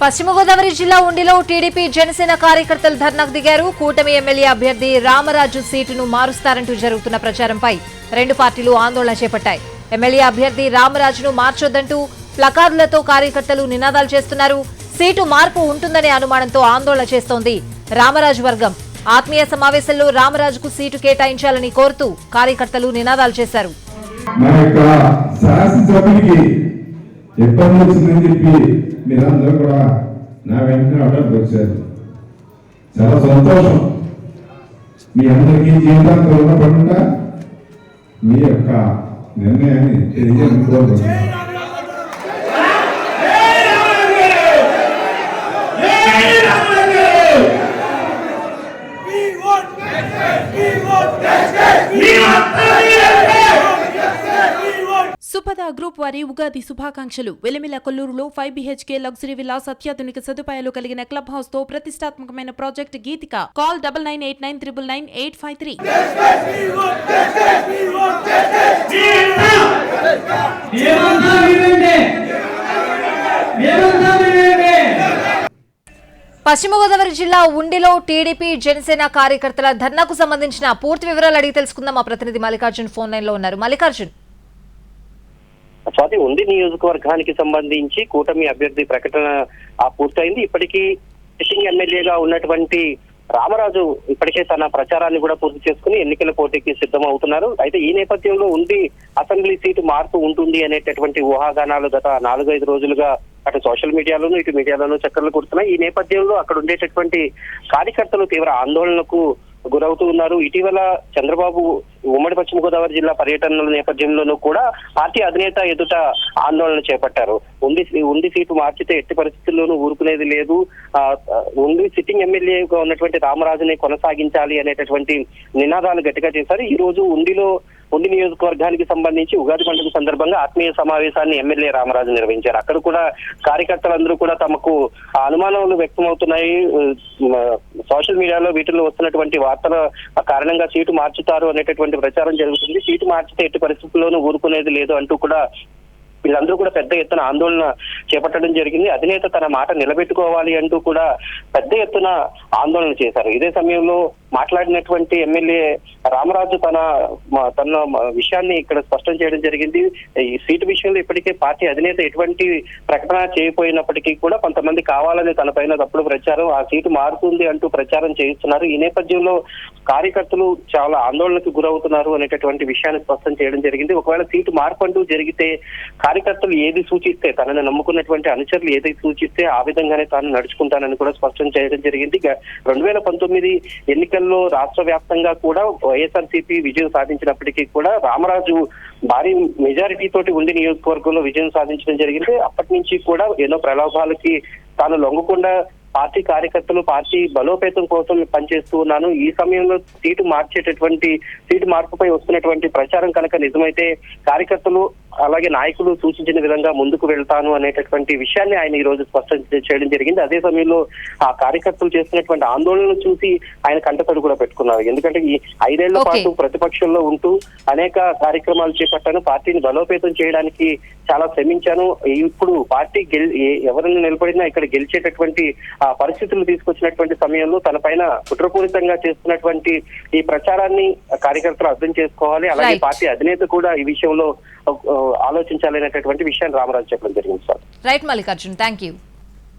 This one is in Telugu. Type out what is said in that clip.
పశ్చిమ గోదావరి జిల్లా ఉండిలో టీడీపీ జనసేన కార్యకర్తలు ధర్నాకు దిగారు. కూటమి ఎమ్మెల్యే అభ్యర్థి రామరాజు సీటును మారుస్తారంటూ జరుగుతున్న ప్రచారంపై రెండు పార్టీలు ఆందోళన చేపట్టాయి. ఎమ్మెల్యే అభ్యర్థి రామరాజును మార్చొద్దంటూ ప్లకార్డులతో కార్యకర్తలు నినాదాలు చేస్తున్నారు. సీటు మార్పు ఉంటుందనే అనుమానంతో ఆందోళన చేస్తోంది రామరాజు వర్గం. ఆత్మీయ సమావేశంలో రామరాజుకు సీటు కేటాయించాలని కోరుతూ కార్యకర్తలు నినాదాలు చేశారు. ఇబ్బంది వచ్చిందని చెప్పి మీరందరూ కూడా నా వెంటనే అడ్డానికి వచ్చారు చాలా సంతోషం. మీ అందరికీ జీవితాంతం రుణపడకుండా మీ యొక్క నిర్ణయాన్ని తెలియజేయడం గ్రూప్ వారి ఉగాది శుభాకాంక్షలు. వెలిమిల కొల్లూరులో ఫైవ్ బిహెచ్కే లగ్జరీ విలాస్ అత్యాధునిక సదుపాయాలు కలిగిన క్లబ్ హౌస్తో ప్రతిష్టాత్మకమైన project Geethika. Call double nine eight nine triple nine eight five three. పశ్చిమ గోదావరి జిల్లా ఉండిలో టీడీపీ జనసేన కార్యకర్తల ధర్నాకు సంబంధించిన పూర్తి వివరాలు అడిగి తెలుసుకుందాం. మా ప్రతినిధి మల్లికార్జున్ ఫోన్ లైన్లో ఉన్నారు. మల్లికార్జున్. స్వాతి ఉంది నియోజకవర్గానికి సంబంధించి కూటమి అభ్యర్థి ప్రకటన ఆ, పూర్తయింది. ఇప్పటికీ సిట్టింగ్ ఎమ్మెల్యేగా ఉన్నటువంటి రామరాజు ఇప్పటికే తన ప్రచారాన్ని కూడా పూర్తి చేసుకుని ఎన్నికల పోటీకి సిద్ధం అవుతున్నారు అయితే ఈ నేపథ్యంలో ఉంది అసెంబ్లీ సీటు మార్పు ఉంటుంది అనేటటువంటి ఊహాగానాలు గత నాలుగైదు రోజులుగా అటు సోషల్ మీడియాలోను ఇటు మీడియాలోనూ చక్కర్లు కొడుతున్నాయి. ఈ నేపథ్యంలో అక్కడ ఉండేటటువంటి కార్యకర్తలు తీవ్ర ఆందోళనకు గురవుతూ ఉన్నారు. ఇటీవల చంద్రబాబు ఉమ్మడి పశ్చిమ గోదావరి జిల్లా పర్యటనల నేపథ్యంలోనూ కూడా పార్టీ అధినేత ఎదుట ఆందోళన చేపట్టారు. ఉంది ఉంది సీటు మార్చితే ఎట్టి పరిస్థితుల్లోనూ ఊరుకునేది లేదు. ఉంది సిట్టింగ్ ఎమ్మెల్యేగా ఉన్నటువంటి రామరాజుని కొనసాగించాలి అనేటటువంటి నినాదాలు గట్టిగా చేశారు. ఈ రోజు ఉండిలో ఉండి నియోజకవర్గానికి సంబంధించి ఉగాది పండుగ సందర్భంగా ఆత్మీయ సమావేశాన్ని ఎమ్మెల్యే రామరాజు నిర్వహించారు. అక్కడ కూడా కార్యకర్తలందరూ కూడా తమకు ఆ అనుమానాలు వ్యక్తమవుతున్నాయి. సోషల్ మీడియాలో వీటిలో వస్తున్నటువంటి వార్తల కారణంగా సీటు మార్చుతారు అనేటటువంటి ప్రచారం జరుగుతుంది. సీటు మార్చితే ఎట్టి పరిస్థితుల్లోనూ ఊరుకునేది లేదు అంటూ కూడా వీళ్ళందరూ కూడా పెద్ద ఎత్తున ఆందోళన చేపట్టడం జరిగింది. అధినేత తన మాట నిలబెట్టుకోవాలి అంటూ కూడా పెద్ద ఎత్తున ఆందోళన చేశారు. ఇదే సమయంలో మాట్లాడినటువంటి ఎమ్మెల్యే రామరాజు తన మ- తన విషయాన్ని ఇక్కడ స్పష్టం చేయడం జరిగింది. ఈ సీటు విషయంలో ఇప్పటికే పార్టీ అధినేత ఎటువంటి ప్రకటన చేయకపోయినప్పటికీ కూడా కొంతమంది కావాలని తన పైన తప్పుడు ప్రచారం ఆ సీటు మారుతుంది అంటూ ప్రచారం చేయిస్తున్నారు. ఈ నేపథ్యంలో కార్యకర్తలు చాలా ఆందోళనకు గురవుతున్నారు అనేటటువంటి విషయాన్ని స్పష్టం చేయడం జరిగింది. ఒకవేళ సీటు మార్పు అంటూ జరిగితే కార్యకర్తలు ఏది సూచిస్తే తనని నమ్ముకున్నటువంటి అనుచరులు ఏది సూచిస్తే ఆ విధంగానే తాను నడుచుకుంటానని కూడా స్పష్టం చేయడం జరిగింది. రెండు వేల పంతొమ్మిది ఎన్నికల్లో రాష్ట్ర వ్యాప్తంగా కూడా వైఎస్ఆర్సీపీ విజయం సాధించినప్పటికీ కూడా రామరాజు భారీ మెజారిటీ తోటి ఉండి నియోజకవర్గంలో విజయం సాధించడం జరిగింది. అప్పటి నుంచి కూడా ఎన్నో ప్రలోభాలకి తాను లొంగకుండా పార్టీ కార్యకర్తలు పార్టీ బలోపేతం కోసం పనిచేస్తూ ఉన్నాను. ఈ సమయంలో సీటు మార్చేటటువంటి సీటు మార్పుపై వస్తున్నటువంటి ప్రచారం కనుక నిజమైతే కార్యకర్తలు అలాగే నాయకులు సూచించిన విధంగా ముందుకు వెళ్తాను అనేటటువంటి విషయాన్ని ఆయన ఈ రోజు స్పష్టం చేయడం జరిగింది. అదే సమయంలో ఆ కార్యకర్తలు చేస్తున్నటువంటి ఆందోళనలు చూసి ఆయన కంటతడి కూడా పెట్టుకున్నారు. ఎందుకంటే ఈ ఐదేళ్ళ. పాటు ప్రతిపక్షంలో ఉంటూ అనేక కార్యక్రమాలు చేపట్టాను. పార్టీని బలోపేతం చేయడానికి చాలా శ్రమించాను. ఇప్పుడు పార్టీ గెల్ ఎవరిని నిలబడినా ఇక్కడ గెలిచేటటువంటి ఆ పరిస్థితులు తీసుకొచ్చినటువంటి సమయంలో తన పైన కుట్రపూరితంగా చేస్తున్నటువంటి ఈ ప్రచారాన్ని కార్యకర్తలు అర్థం చేసుకోవాలి. అలాగే. పార్టీ అధినేత కూడా ఈ విషయంలో ఆలోచించాలనేటటువంటి విషయాన్ని రామరాజు చెప్పడం జరిగింది sir. Right Mallikarjun thank you